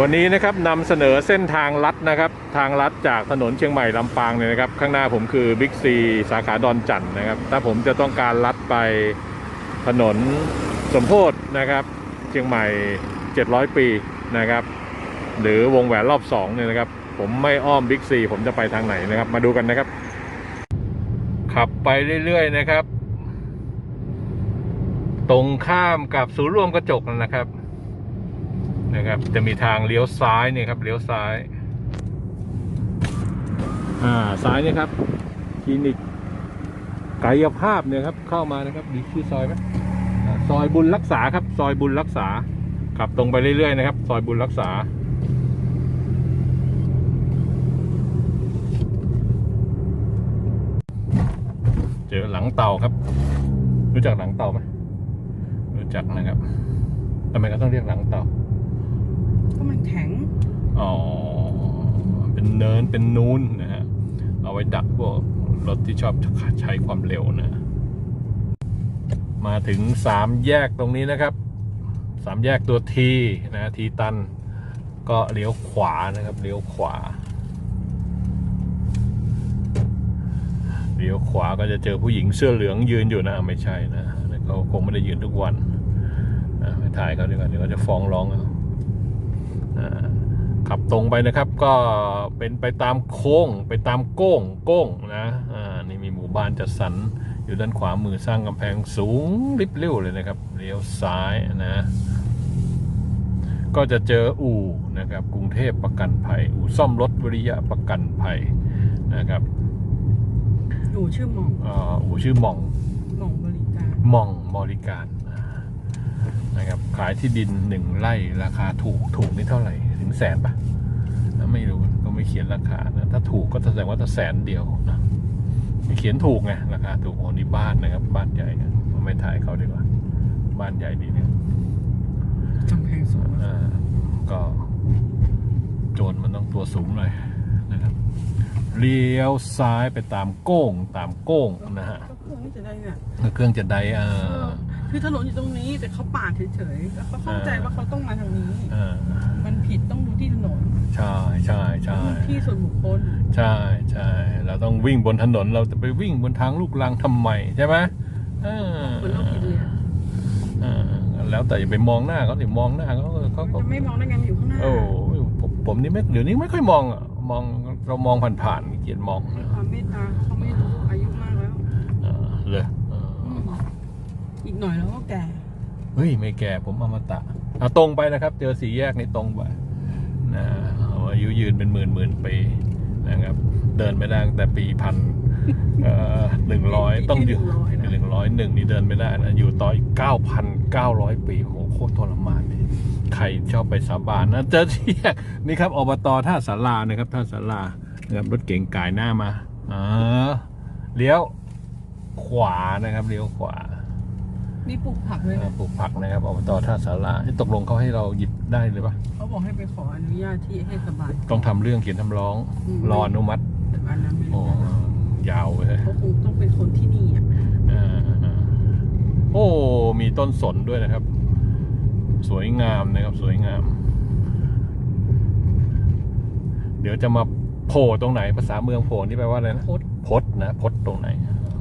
วันนี้นะครับนำเสนอเส้นทางลัดนะครับ ทางลัดจากถนนเชียงใหม่ลำปางเนี่ยนะครับ ข้างหน้าผมคือบิ๊กซีสาขาดอนจันทน์นะครับ ถ้าผมจะต้องการลัดไปถนนสมโพธนะครับ เชียงใหม่ 700 ปีนะครับ หรือวงแหวนรอบ2เนี่ยนะครับ ผมไม่อ้อมบิ๊กซีผมจะไปทางไหนนะครับ มาดูกันนะครับ ขับไปเรื่อยๆนะครับ ตรงข้ามกับศูนย์รวมกระจกนะครับ นะครับ จะมีทางเลี้ยวซ้ายเนี่ยครับเลี้ยวซ้าย อ่าซ้ายเนี่ยครับคลินิกกายภาพเนี่ยครับเข้ามานะครับมีชื่อซอยไหมซอยบุญรักษาครับ ซอยบุญรักษาขับตรงไปเรื่อยๆนะครับ ซอยบุญรักษาเจอหลังเต่าครับ รู้จักหลังเต่าไหมรู้จักนะครับทำไมก็ต้องเรียกหลังเต่า มันแข็ง อ๋อ เป็นเนินเป็นนูนนะฮะ เอาไว้ดักพวกรถที่ชอบใช้ความเร็วนะ มาถึงสามแยกตรงนี้นะครับสามแยกตัวทีนะทีตัน ก็เลี้ยวขวานะครับเลี้ยวขวาเลี้ยวขวาก็จะเจอผู้หญิงเสื้อเหลืองยืนอยู่นะไม่ใช่นะเขาคงไม่ได้ยืนทุกวันอะไปถ่ายเขาดีกว่าเดี๋ยวเขาจะฟ้องร้องเอา ขับตรงไปนะครับก็เป็นไปตามโค้งไปตามโก้งโก้งนะอ่านี่มีหมู่บ้านจัดสรรอยู่ด้านขวามือสร้างกำแพงสูงริบเรี่ยวเลยนะครับเลี้ยวซ้ายนะ ก็จะเจออู่นะครับกรุงเทพประกันภัย อู่ซ่อมรถวิริยะประกันภัยนะครับอยู่ชื่อหม่องอ่าอู่ชื่อหมองหม่องบริการหมองบริการ นะครับขายที่ดินหนึ่งไร่ราคาถูกถูกนี่เท่าไหร่ถึงแสนปะนะไม่รู้ก็ไม่เขียนราคานะถ้าถูกก็แสดงว่าถ้าแสนเดียวนะไม่เขียนถูกไงราคาถูกโอ้นี่บ้านนะครับ บ้านใหญ่นะไม่ถ่ายเขาดีกว่า บ้านใหญ่ดีเนี่ยกำแพงสูงอ่าก็โจรมันต้องตัวสูงหน่อยนะครับ เลี้ยวซ้ายไปตามโก้งตามโก้งนะฮะก็เพื่อที่จะได้เนี่ยเครื่องจะได้เอ่อคือถนนอยู่ตรงนี้แต่เขาปาดเฉยๆแล้วเขาเข้าใจว่าเขาต้องมาทางนี้เอ่อมันผิดต้องดูที่ถนนใช่ใช่ใช่ที่ส่วนบุคคลใช่ใช่เราต้องวิ่งบนถนนเราจะไปวิ่งบนทางลูกรังทำไมใช่ไหมเออคนเราผิดเลยอะเออแล้วแต่อย่าไปมองหน้าเขาสิมองหน้าเขาเขามันเขาจะไม่มองได้ไงมันอยู่ข้างหน้าโอ้ผมผมนี่ไม่เดี๋ยวนี้ไม่ค่อยมองอะ มองเรามองผ่านๆเกลียดมองมีความเมตตาเขาไม่รู้อายุมากแล้วเออเลยเอออืมอีกหน่อยแล้วก็แก่เฮ้ยไม่แก่ผมอมตะเอาตรงไปนะครับ เจอสี่แยกนี่ตรงไปนะเอาอายุยืนเป็นหมื่นหมื่นปีนะครับ เดินไม่ได้ตั้งแต่ปีพันหนึ่งร้อยต้องอยู่หนึ่งร้อยหนึ่งนี่เดินไม่ได้นะอยู่ต่ออีกเก้าพันเก้าร้อยปีโหโคตรทรมานเลย ใครชอบไปสาบานนะเจอที่แยกนี่ครับอบตท่าสารานะครับท่าสารานะครับรถเก๋งกายหน้ามาอ่าเลี้ยวขวานะครับเลี้ยวขวานี่ปลูกผักเลยเอ่อนะปลูกผักนะครับอบตท่าสาราเอ๊ะตกลงเขาให้เราหยิบได้เลยปะเขาบอกให้ไปขออนุญาตที่ให้สบายต้องทำเรื่องเขียนทำร้องอืมรออนุมัติแต่อันนั้นไม่โอ้รู้นะยาวเลยเขาคงต้องเป็นคนที่นี่อะอ่าโอ้มีต้นสนด้วยนะครับ สวยงามนะครับสวยงาม เดี๋ยวจะมาโผล่ตรงไหนภาษาเมืองโผล่นี่แปลว่าอะไรนะโคตรพดนะพดตรงไหน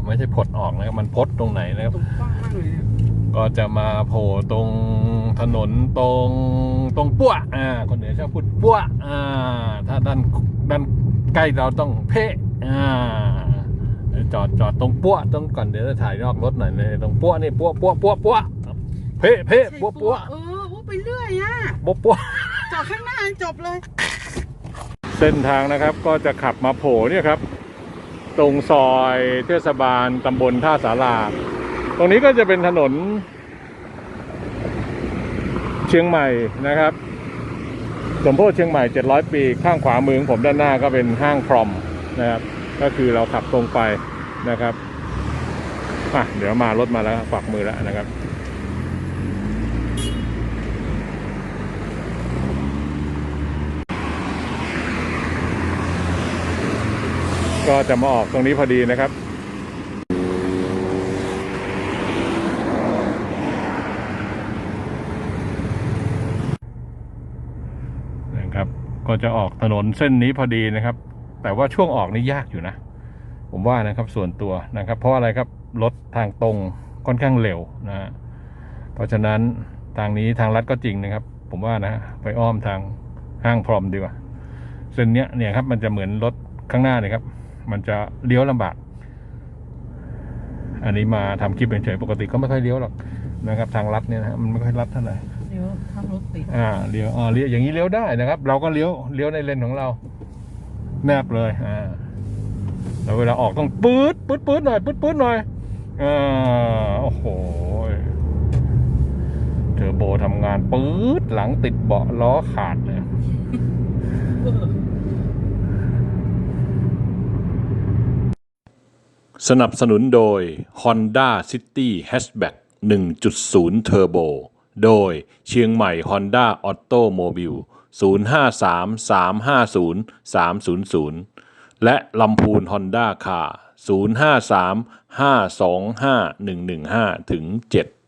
ไม่ใช่พดออกนะครับมันพดตรงไหนนะครับตรงกว้างมากเลยเนี่ยก็จะมาโผล่ตรงถนนตรงตรงปั้วอ่าคนเหนือชอบพูดปั้วอ่าถ้าด้านด้านใกล้เราต้องเพะอ่าจอดจอดตรงปั้วตรงก่อนเดี๋ยวจะถ่ายนอกรถหน่อยเลยตรงปั้วนี่ปั้วปั้วปั้วปั้ว เพะเพะปั้วปั้วเออว่าไปเรื่อยอะปั้วปั้วจอดข้างหน้าจบเลย เส้นทางนะครับก็จะขับมาโผล่เนี่ยครับ ตรงซอยเทศบาลตำบลท่าสาราตรงนี้ก็จะเป็นถนน เชียงใหม่นะครับ สมโพธิเชียงใหม่ 700 ปี ข้างขวามือของผมด้านหน้าก็เป็นห้างพรอมนะครับ ก็คือเราขับตรงไปนะครับอะเดี๋ยวมารถมาแล้วฝักมือแล้วนะครับ ก็จะมาออกตรงนี้พอดีนะครับ นะครับ ก็จะออกถนนเส้นนี้พอดีนะครับ แต่ว่าช่วงออกนี่ยากอยู่นะ ผมว่านะครับส่วนตัวนะครับ เพราะอะไรครับรถทางตรงค่อนข้างเร็วนะฮะเพราะฉะนั้นทางนี้ทางลัดก็จริงนะครับ ผมว่านะไปอ้อมทางห้างพรอมดีกว่าเส้นเนี้ยเนี่ยครับมันจะเหมือนรถข้างหน้าเลยครับ มันจะเลี้ยวลำบาก อันนี้มาทำคลิปเฉยๆปกติก็ไม่ค่อยเลี้ยวหรอกนะครับ ทางลัดเนี่ยนะฮะมันไม่ค่อยลัดเท่าไหร่เดี๋ยวทางรถติดอ่าเลี้ยวอ่าเลี้ยวอย่างนี้เลี้ยวได้นะครับ เราก็เลี้ยวเลี้ยวในเลนของเรา แนบเลยอ่าแล้วเวลาออกต้องปื๊ดปื๊ดปื๊ดหน่อยปื๊ดปื๊ดหน่อยอ่าโอ้โหเทอร์โบทำงานปื๊ดหลังติดเบาะล้อขาดเลย เออ สนับสนุนโดย Honda City Hatchback 1.0 Turbo โดยเชียงใหม่ Honda Automobile 053 350 300 และลำพูน Honda Car 053-525-115-7